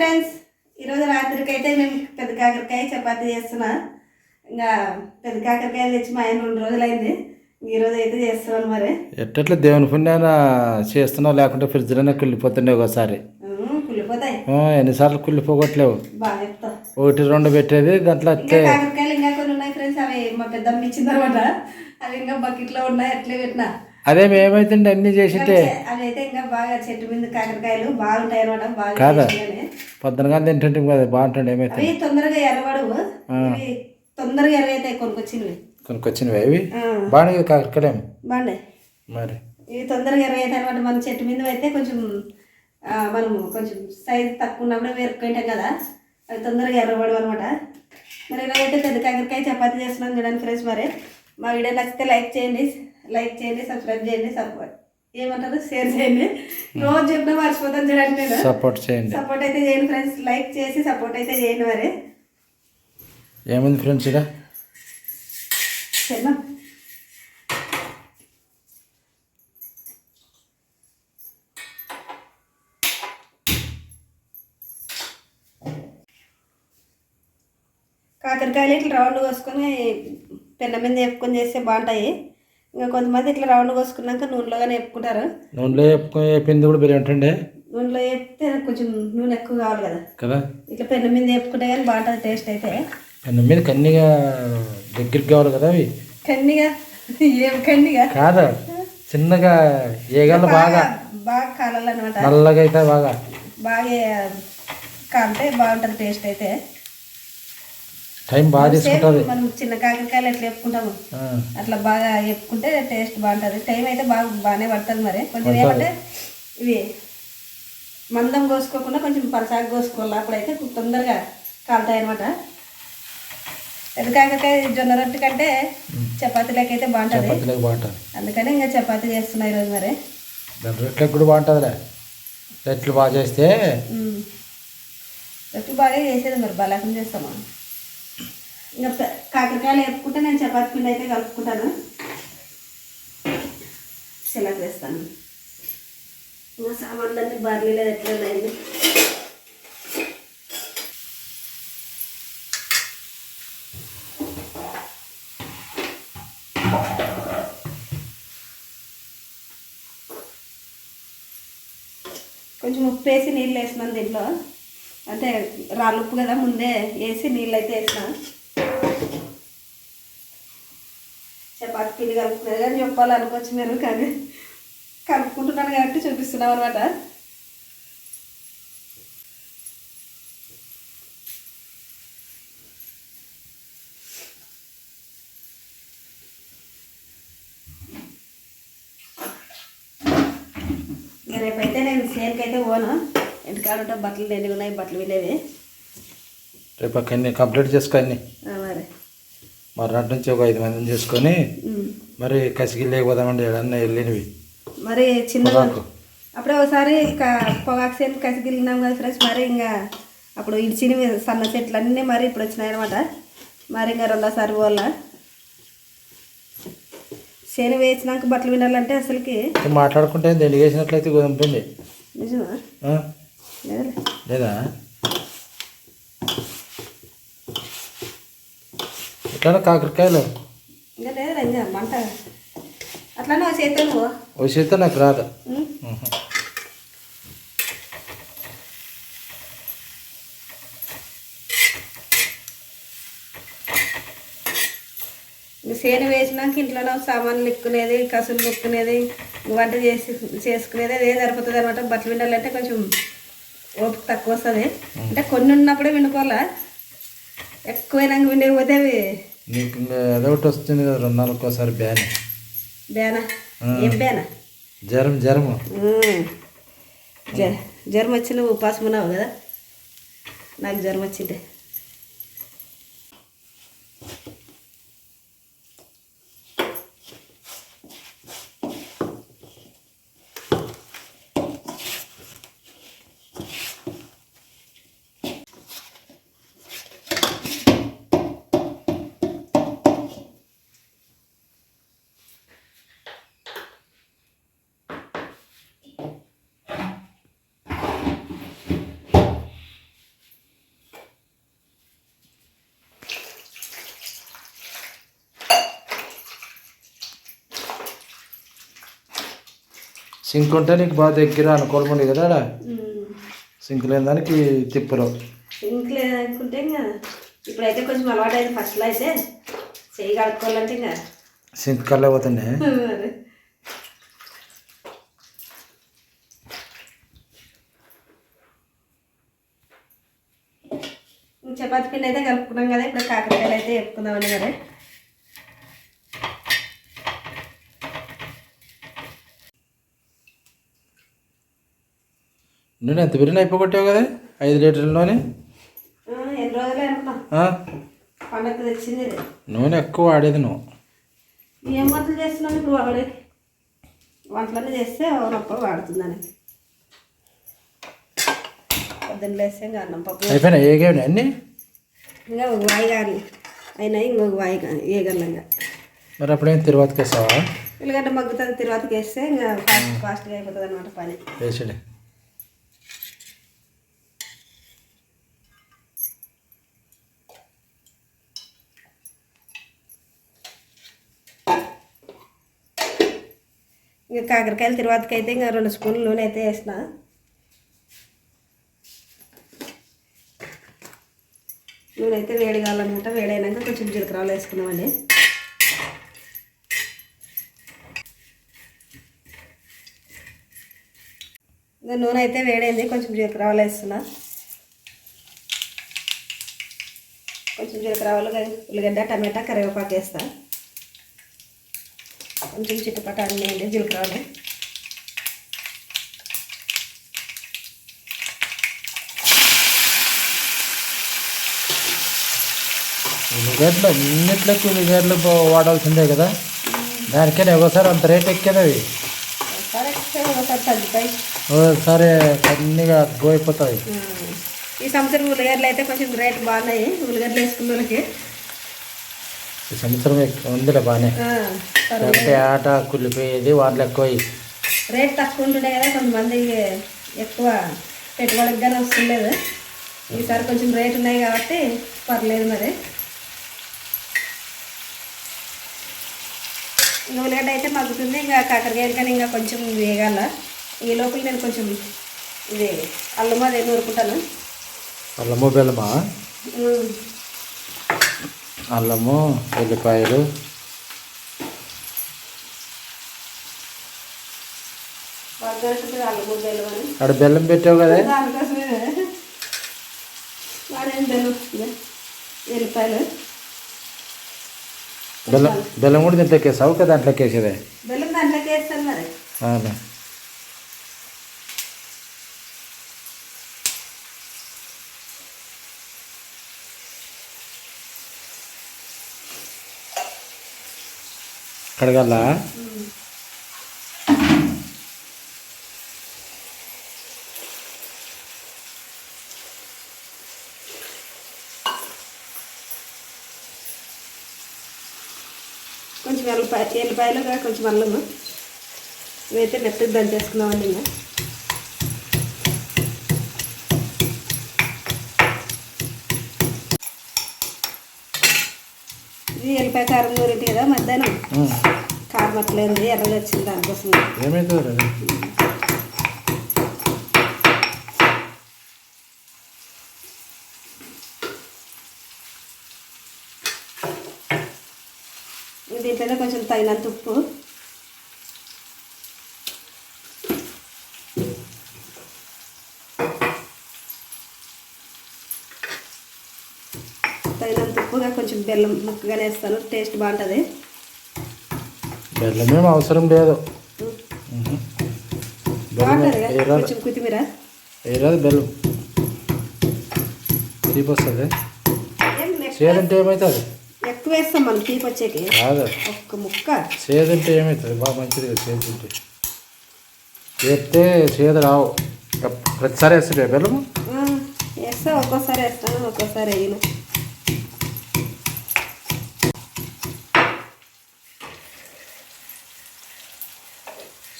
Friends ఈరోజు రాత్రికి అయితే మేము పెద్ద కాకరకాయ చపాతీ చేస్తున్నా. ఇంకా పెద్ద కాకరకాయలు తెచ్చి మా ఆయన రెండు రోజులైంది. ఈరోజు అయితే చేస్తున్నాను మరి. ఎట్టట్లా దేవుని పుణ్యాన చేస్తున్నావు? లేకుంటే ఫ్రిడ్జ్లోనే కుళ్ళిపోతుండే ఒకసారి. కుళ్ళిపోతాయి. ఎన్నిసార్లు చెప్తా. ఒకటి రెండు పెట్టేది దాంట్లో అట్లే. కాకరకాయలు ఇంకా కొన్ని ఉన్నాయి ఫ్రెండ్స్ అవి మా పెద్దమ్మ అనమాట అవి ఇంకా బకెట్లో ఉన్నాయి అట్లే పెట్టినా. అదే ఏమైతుండే అన్ని చేసింటే అయితే ఇంకా బాగా చెట్టు మీద కాకరకాయలు బాగుంటాయి అనమాట బాగా కాదా? పొద్దునగా తింటుంటే కదా బాగుంటుండే ఏమైతే తొందరగా ఎర్రబడవు. తొందరగా ఎర్రవుతాయి కొనుకొచ్చినవి కొనుక్కొచ్చినవి అవి? ఆ, బాగానే కాకరకాయలేము బాగున్నాయి. మరి? ఇవి తొందరగా ఎర్రవుతాయి అనమాట మన చెట్టు మీద అయితే కొంచెం మనం కొంచెం సైజ్ తక్కువ ఉన్నప్పుడు వేరుకుంటాం కదా. అవి తొందరగా ఎర్రబడవు అనమాట. మరి ఇలా అయితే పెద్ద కాకరకాయ చపాతీ చేస్తున్నాం చూడండి ఫ్రెండ్స్ మరి. మా వీడియో నచ్చితే లైక్ చేయండి. లైక్ చేయండి సబ్స్క్రైబ్ చేయండి సపోర్ట్. ఏమంటారు? షేర్ చేయండి. రోజు చెప్పినా మర్చిపోతాను చూడండి నేను సపోర్ట్ చేయండి. సపోర్ట్ అయితే చేయండి ఫ్రెండ్స్. లైక్ చేసి సపోర్ట్ అయితే చేయండి మరి. ఏముంది ఫ్రెండ్స్ ఇక? సరేనా కాకరకాయలు ఇట్లా రౌండ్ కోసుకొని పెన్న మీద వేపుకొని చేస్తే బాగుంటాయి. ఇంకా కొంతమంది ఇట్లా రౌండ్ కోసుకున్నాక నూనెలోగానే వేపుకుంటారు నూనెలో వేపుకొని వేపింది కూడా బిర్యానీ ఉంటుండే? నూనెలో వేపితే కొంచెం నూనె ఎక్కువ కావాలి కదా. కదా? ఇట్లా పెన్న మీద వేపుకుంటే కానీ బాగుంటుంది టేస్ట్ అయితే. పెన్ను మీద కన్నీగా దగ్గరికి కావాలి కదా అవి? కన్నిగా? ఏం కన్నిగా? కాదు? చిన్నగా ఏగలు బాగా బాగా. కాలాలన్నమాట. నల్లగా అయితే బాగా. బాగా కాలితే బాగుంటుంది టేస్ట్ అయితే. టైం బాగా తీసుకుంటుంది మనం చిన్న కాకరకాయలు ఎట్లా వేపుకుంటాము ఆ, అట్లా బాగా వేపుకుంటే టేస్ట్ బాగుంటుంది. టైం అయితే బాగా బాగానే పడుతుంది మరి. కొంచెం ఏమంటే ఇవి మందం కోసుకోకుండా కొంచెం పలసాగా కోసుకోవాలి. అప్పుడైతే తొందరగా కాలుతాయి అనమాట పెద్ద కాకరకాయ జొన్న రొట్టె కంటే చపాతీలకి అయితే బాగుంటుంది. అందుకని ఇంకా చపాతీ చేస్తున్నా ఈరోజు మరి. రొట్టెలకు కూడా బాగుంటుందిలే. రొట్టెలు బాగా చేస్తే ఉమ్. రొట్టె బాగా చేసేది మరి బలాకం చేస్తాము? ఇంకా కాకరకాయలు వేపుకుంటే నేను చపాతీ పిండి అయితే కలుపుకుంటాను. చిలక వేస్తాను ఇంకా సామాన్లన్నీ బార్లీ లేదు ఎట్లా ఉన్నాయండి కొంచెం ఉప్పు వేసి నీళ్ళు వేసినాను దీంట్లో. అంటే రాళ్ళు ఉప్పు కదా ముందే వేసి నీళ్ళు అయితే వేసిన చపాతి పిండి కలుపుకునేది కానీ చెప్పాలనుకోవచ్చు మీరు కానీ కలుపుకుంటున్నాను కాబట్టి చూపిస్తున్నాం అనమాట రేపైతే నేను సేల్కి అయితే పోను. ఇంటికాడ ఉంటే బట్టలు నిండి ఉన్నాయి బట్టలు వినేవి రేపు అక్కడిని కంప్లీట్ చేసుకో అన్ని. ఆ, మరి. మర్నాటి నుంచి ఒక ఐదు మందిని చేసుకొని. మరి కసిగిల్ లేకపోదామండి ఏడన్నా వెళ్ళినవి? మరి చిన్న. అప్పుడే ఒకసారి క- పొగాకు సేను కసి గిల్లినాం కదా ఫ్రెండ్స్ మరి ఇంకా అప్పుడు ఇడిచినవి సన్న చెట్లు అన్నీ మరి ఇప్పుడు వచ్చినాయి అనమాట మరి ఇంకా రెండోసారి పోవాల. చేను వేసినాక బట్టలు వినాలంటే అసలుకి మాట్లాడుకుంటే దేని వేసినట్లయితే గొంపింది నిజమా. లేదా? ఇట్లా కాకరకాయలు. ఇంకా లేదు ఇంకా మంట. అట్లానే ఒక చేతి నువ్వు ఓ చేత నాకు రాదు. చేను వేసినాక ఇంట్లోనే సామాన్లు ఎక్కునేది కసులు ఎక్కునేది వంట చేసి చేసుకునేది అదే సరిపోతుంది అనమాట బట్టలు వినాలంటే కొంచెం ఓపిక తక్కువ వస్తుంది. అంటే కొన్ని ఉన్నప్పుడే వినుకోవాలా? ఎక్కువైనాక వినకపోతే అవి నీకు అదొకటి వస్తుంది కదా రెండు నాలుగు ఒకసారి బ్యాన్. జ్వరం జ్వరం వచ్చి నువ్వు ఉపాసం ఉన్నావు కదా? నాకు జ్వరం వచ్చింది. సింక్ ఉంటే నీకు బాగా దగ్గర అనుకూలం ఉంది కదా. సింక్ లేని దానికి తిప్పరు. సింక్ లేదనుకుంటే ఇంకా ఇప్పుడైతే కొంచెం అలవాటు అయింది ఫస్ట్లో అయితే. చెయ్యి కడుక్కోవాలంటే ఇంకా. సింక్ కల్లా పోతుండే మరి. ఇంక చపాతీ పిండి అయితే కలుపుకున్నాం కదా ఇప్పుడు కాకరకాయలు అయితే చెప్పుకుందామండి మరి నూనె ఎంత బిర్యానీ అయిపోగొట్టావు కదా ఐదు లీటర్ల నూనె ఎక్కువ వాడేది నువ్వు. ఏం వంటలు చేస్తున్నాను ఇప్పుడు వాడే? వంటలన్నీ చేస్తే అవునప్పుడు వాడుతుందని. పొద్దున్న ఇంకా అన్నం పప్పు అయిపోయినాయి ఏగేమి అన్నీ? ఇంకా ఒక వాయి కానీ. అయినా ఇంకొక వాయి కానీ ఇంకా. మరి అప్పుడేం తిరువాతకి వేసావా? ఉల్లిగడ్డ మగ్గుతుంది తర్వాతకి వేస్తే ఇంకా ఫాస్ట్ ఫాస్ట్గా అయిపోతుంది అనమాట పని. వేసాడే ఇంకా కాకరకాయలు తర్వాతకి అయితే ఇంకా రెండు స్పూన్లు నూనె అయితే వేసిన. నూనె అయితే వేడి కావాలన్నమాట. వేడైనాక కొంచెం జీలకర్రలు వేసుకున్నామండి. ఇంకా నూనె అయితే వేడైంది. కొంచెం జీలకర్రలు వేస్తున్నా. కొంచెం జీలకర్రలు ఉల్లిగడ్డ టమాటా కరివేపాకు వేస్తాను కొంచెం చిట్టుపట అన్నీ అండి జీలకర్రలు. ఉల్లిగడ్డలు అన్నిట్లకి ఉల్లిగడ్డలు వాడాల్సిందే కదా. దానికైనా ఒకసారి అంత రేట్ ఎక్కేది అవి ఒకసారి అన్నిగా గోయిపోతాయి ఆ, ఈ సంవత్సరం ఉల్లిగడ్డలు అయితే కొంచెం రేట్ బాగున్నాయి. ఉల్లిగడ్డలు వేసుకున్న వాళ్ళకి. ఈ సంవత్సరం ఉందిలే బాగానే. అంటే ఆట కుళ్ళిపోయేది వాటిలో ఎక్కువ రేట్ తక్కువ ఉంటుండే కదా కొంతమంది ఎక్కువ పెట్టుబడికి కానీ వస్తుండలేదు ఈసారి కొంచెం రేట్ ఉన్నాయి కాబట్టి పర్లేదు మరి. ఇంకా ఉల్లిగడ్డ అయితే మగ్గుతుంది ఇంకా కాకరకాయలు కానీ ఇంకా కొంచెం వేగాల. ఈ లోపల నేను కొంచెం ఇది అల్లం అదే నూరుకుంటాను అల్లము బెల్లమా. అల్లము ఉల్లిపాయలు అక్కడ బెల్లం పెట్టావు కదా? బెల్లం బెల్లం కూడా దీంట్లోకి వేసావు కదా దాంట్లోకి వేసేదే బెల్లం దాంట్లోకి వేస్తాను మరి అవునా? కడగల్లా కొంచెం ఎల్లిపాయ ఎల్లిపాయలు కూడా కొంచెం అల్లము. ఇవైతే మెత్తగా దంచేసుకున్నామండి ఇంకా. ఇది ఎల్లిపాయ కారం నూరింటి కదా మధ్యాహ్నం. కారం అట్లేదు ఎర్రగా వచ్చింది దానికోసం దీంట్లోనే కొంచెం తగినంత ఉప్పు. తగినంత ఉప్పుగా కొంచెం బెల్లం ముక్కగానే వేస్తాను. టేస్ట్ బాగుంటుంది. బెల్లం అవసరం లేదు. కొంచెం కొత్తిమీర? వేయరాదు బెల్లం. తీపి వస్తుంది. ఏం ఎక్కువ- సేదంటే ఏమవుతుంది ఎక్కువ వేస్తాం మనం తీపి వచ్చేకి. కాదు. ఒక్క ముక్క. సేదంటే ఏమవుతుంది బాగా మంచిది కదా తింటే వేస్తే సేదు రావు ప్రతిసారి వేస్తుంటే బెల్లం ఆ, వేస్తా ఒక్కోసారి వేస్తాను ఒక్కోసారి వేయను.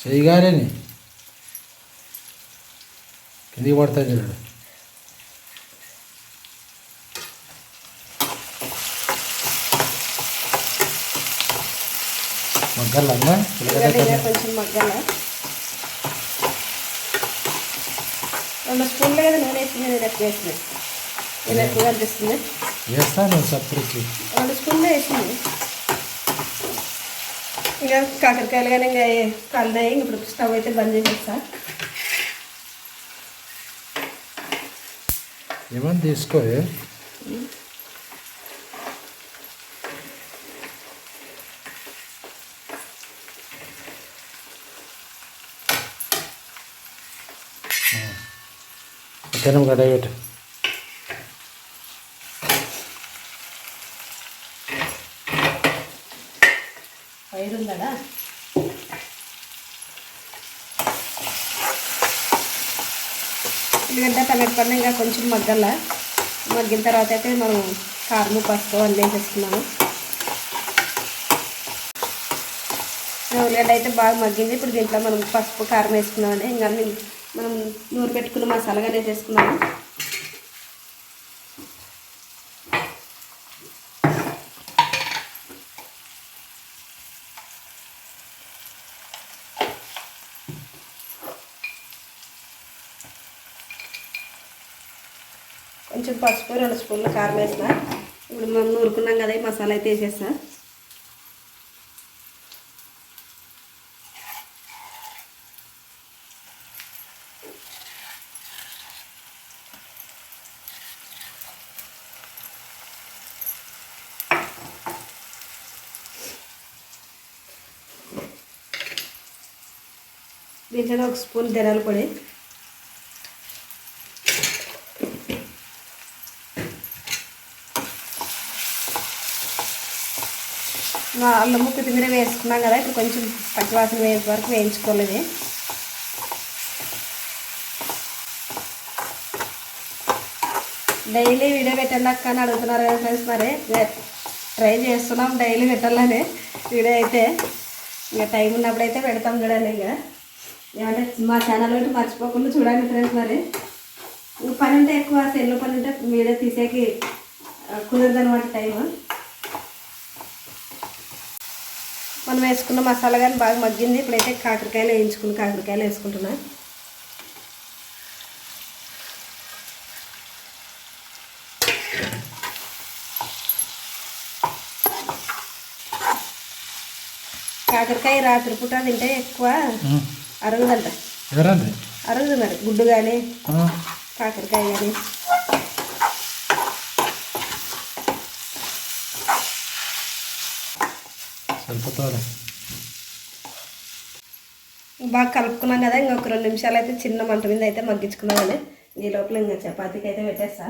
చేయగానే కిందికి పడతాయి చూడండి మగ్గాలమ్మా ఉల్లిగడ్డ కొంచెం మగ్గాల రెండు స్పూన్లు కదా నూనె వేసింది నేను ఎక్కువ వేసిన నేను ఎక్కువ అనిపిస్తుంది వేస్తాను సప్పుడుకి రెండు స్పూన్లు వేసింది. ఇంకా కాకరకాయలు కానీ ఇంకా కలిదాయి ఇప్పుడు స్టవ్ అయితే బంద్ చేసేస్తా. ఏమని తీసుకో తినం కదా పెట్టు ఉందా ఎందుకంటే టమాటా ఇంకా కొంచెం మగ్గల మగ్గిన తర్వాత అయితే మనం కారం పసుపు అన్నీ వేసేసుకున్నాము ఉల్లిగడ్డ అయితే బాగా మగ్గింది ఇప్పుడు దీంట్లో మనం పసుపు కారం వేసుకున్నామండి ఇంకా మనం నూరు పెట్టుకున్న మసాలాగానే వేసేసుకున్నాము కొంచెం పసుపు రెండు స్పూన్లు కారం వేసిన. ఇప్పుడు మనం నూరుకున్నాం కదా ఈ మసాలా అయితే వేసేస్తా. దీంట్లో ఒక స్పూన్ తెరాలు పొడి. మా అల్లం ముక్క తింగర వేసుకున్నాం కదా ఇప్పుడు కొంచెం పచ్చివాసన వేసే వరకు వేయించుకోలేదు డైలీ వీడియో పెట్టండి అని అడుగుతున్నారు కదా ఫ్రెండ్స్ మరి. ట్రై చేస్తున్నాం డైలీ పెట్టాలని. వీడియో అయితే ఇంకా టైం ఉన్నప్పుడైతే పెడతాం చూడండి ఇంకా. ఏమంటే మా ఛానల్ ఒకటి మర్చిపోకుండా చూడండి ఫ్రెండ్స్ మరి. ఇంక పని ఉంటే ఎక్కువ సెల్ పని ఉంటే మీరే తీసేకి కుదరదు అనమాట టైం మనం వేసుకున్న మసాలా కానీ బాగా మగ్గింది. ఇప్పుడైతే కాకరకాయలు వేయించుకుని కాకరకాయలు వేసుకుంటున్నా. కాకరకాయ రాత్రి పూట తింటే ఎక్కువ అరుగుదంట ఎవరండి? అరుగుదు మరి గుడ్డు కానీ కాకరకాయ కానీ సరిపోతుంది? బాగా కలుపుకున్నాం కదా ఇంకొక రెండు నిమిషాలు అయితే చిన్న మంట మీద అయితే మగ్గించుకున్నామని ఈ లోపల ఇంకా చపాతీకి అయితే పెట్టేస్తా.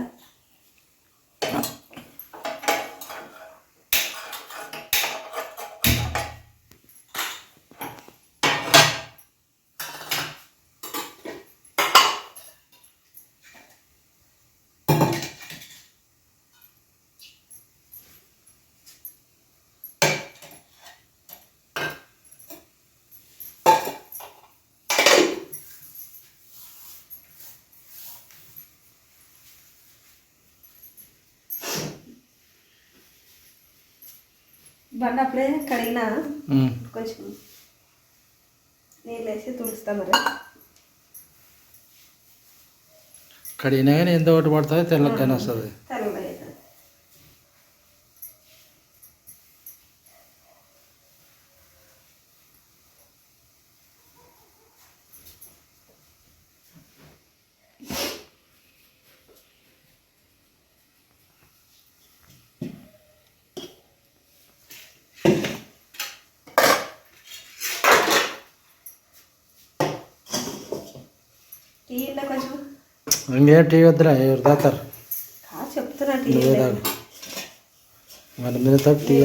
బండ అప్పుడే కడిగిన కొంచెం నీళ్ళు వేసి తుడుస్తా మరి. కడిగినా కానీ ఎంత ఒకటి పడుతుంది తెల్లగానే వస్తుంది. టీలో కొంచెం? ఇంకేం టీ వద్దురా? ఎవరు తాతారు. చెప్తున్నా టీ టీ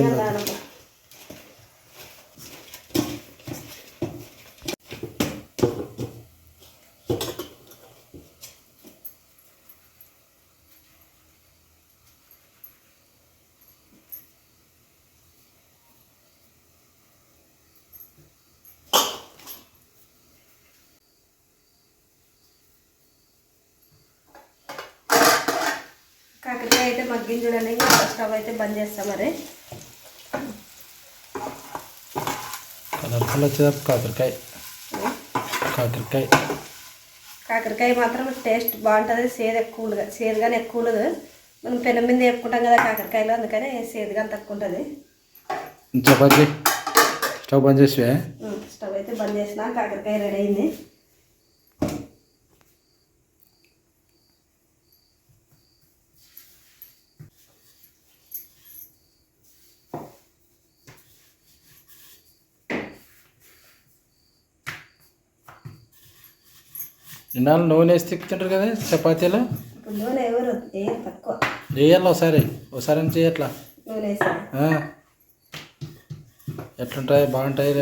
మగ్గిన చూడండి స్టవ్ అయితే బంద్ చేస్తాం మరి. కలర్ఫుల్ కాకరకాయ. కాకరకాయ. కాకరకాయ మాత్రం టేస్ట్ బాగుంటుంది సేదు ఎక్కువ ఉండదు సేదు కానీ ఎక్కువ ఉండదు. మనం పెనం మీద వేపుకుంటాం కదా కాకరకాయలు అందుకని సేదు కానీ తక్కువ ఉంటుంది. చపాతి స్టవ్ బంద్ చేసి స్టవ్ అయితే బంద్ చేసిన కాకరకాయ రెడీ అయింది. ఇన్నాళ్ళు నూనె వేసి తిప్పుతుంటారు కదా చపాతీలో? నూనె ఎవరు? వేయరు తక్కువ. వేయాలి ఒకసారి? ఒకసారి అని చేయట్లా? నూనె. ఎట్లుంటాయి? బాగుంటాయి.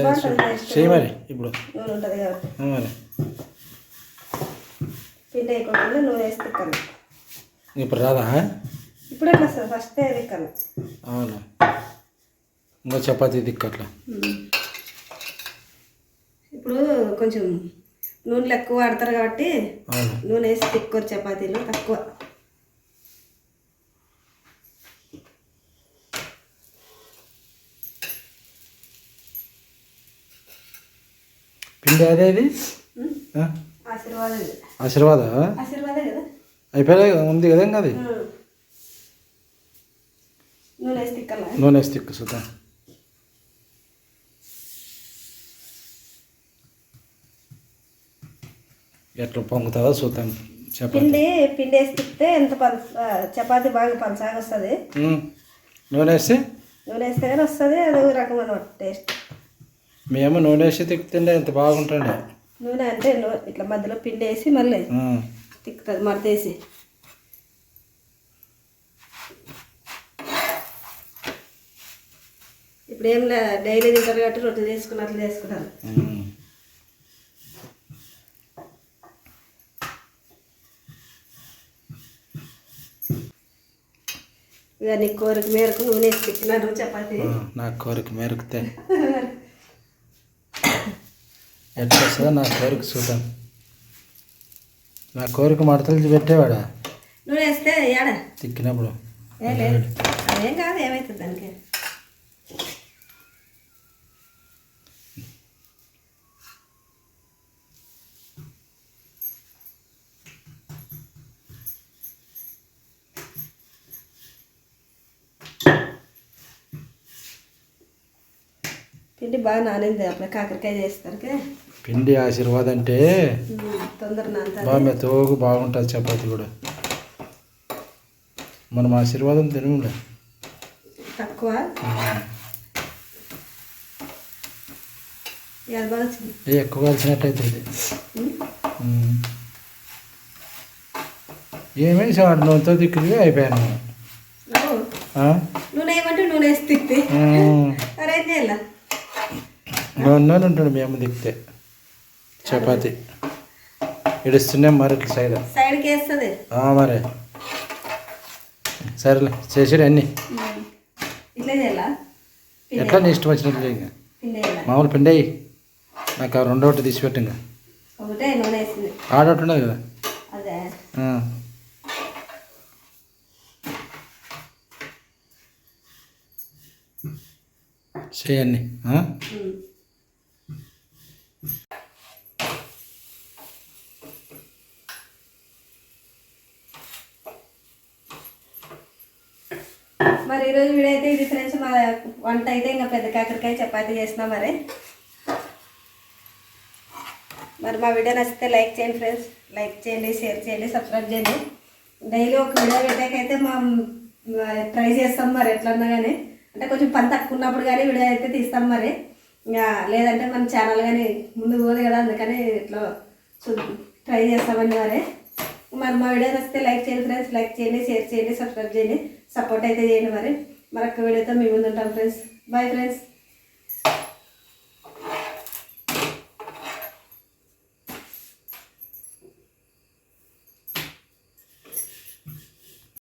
చేయి మరి ఇప్పుడు. నూనె ఉంటుంది కాబట్టి. ఆ మరి. పిండి నూనె వేసి ఇప్పుడు రాదా? ఇప్పుడు ఎట్లా ఫస్ట్ అవును? ఇంకో చపాతీ దిక్కు అట్లా. ఇప్పుడు కొంచెం నూనెలు ఎక్కువ వాడతారు కాబట్టి నూనె వేసి తిక్కురు చపాతీలు తక్కువ. పిండి అదే ఇది? ఆశీర్వాదం ఇది. ఆశీర్వాద. ఆశీర్వాదే? కదా? అయిపోయా ఉంది కదా ఇంకా అది. నూనె వేసి తిక్కాల నూనె వేసి తిక్కు చూద్దాం ఎట్లా పొంగుతుందో చూద్దాం. చపాతీ. పిండి పిండి వేసి తిప్పితే ఎంత ఆ, చపాతీ బాగా పలసాగా వస్తుంది. నూనె వేసి నూనె వేస్తే కానీ వస్తుంది అది ఒక రకం అనమాట టేస్ట్. మేము నూనె వేసి తిక్కుతుండే ఎంత బాగుంటుండే. నూనె అంటే ఇట్లా మధ్యలో పిండి వేసి మళ్ళీ. తిక్కుతుంది మడతేసి ఇప్పుడు ఏం లే డైలీ తింటారు కాబట్టి రొట్టెలు చేసుకున్నట్లు చేసుకుంటారు. ఇక నీ కోరిక మేరకు నూనె వేసి తిక్కినారు చపాతీ నా కోరిక మేరకుతే ఎట్లా వస్తుందో నా కోరిక చూద్దాం. నా కోరిక మడతలు పెట్టేవాడా? నూనె వేస్తే ఏడా? తిక్కినప్పుడు. ఏ కాదు ఏమవుతుంది దానికి? పిండి బాగా నానింది అప్పుడు కాకరకాయ చేస్తారు పిండి ఆశీర్వాదం అంటే బాగా మెత్తగా బాగుంటుంది చపాతి కూడా. మనం ఆశీర్వాదం తినలే తక్కువ. ఎక్కువ కలిసినట్టయితే ఇది. ఏమేసి వాడు నూనెతో దిక్కుది అయిపోయాను ఆ? నూనె ఏమంటే నూనె వేసి తిప్పి. అరే ఏం చేయాల నూనె ఉంటాడు మేము దిక్కితే చపాతి ఇడుస్తున్నాం మరి ఇట్లా సైడ్. సైడ్కి వేస్తుంది. ఆ, మరి. సరేలే చేసిరు అన్నీ. ఎట్లా నీ ఇష్టం వచ్చినట్లు ఇంకా. మామూలు పిండి నాకు ఆ రెండో ఒకటి తీసిపెట్టు ఇంకా. ఆడొకటి ఉన్నది కదా. చేయండి ఈరోజు వీడైతే అయితే ఇది ఫ్రెండ్స్ మా వంట అయితే ఇంకా పెద్ద కాకరకాయ చపాతీ చేసినా మరి. మరి మా వీడియో నచ్చితే లైక్ చేయండి ఫ్రెండ్స్. లైక్ చేయండి షేర్ చేయండి సబ్స్క్రైబ్ చేయండి. డైలీ ఒక వీడియో పెట్టాకైతే మా ట్రై చేస్తాం మరి ఎట్లన్నా కానీ అంటే కొంచెం పని తక్కువ ఉన్నప్పుడు కానీ వీడియో అయితే తీస్తాం మరి. ఇంకా లేదంటే మన ఛానల్ కానీ ముందు పోదు కదా అందుకని ఇట్లా ట్రై చేస్తామని మరి. మరి మా వీడియో నచ్చితే లైక్ చేయండి ఫ్రెండ్స్. లైక్ చేయండి షేర్ చేయండి సబ్స్క్రైబ్ చేయండి. సపోర్ట్ అయితే చేయండి మరి. మరొక వీడియోతో మీ ముందు ఉంటాం ఫ్రెండ్స్ బాయ్ ఫ్రెండ్స్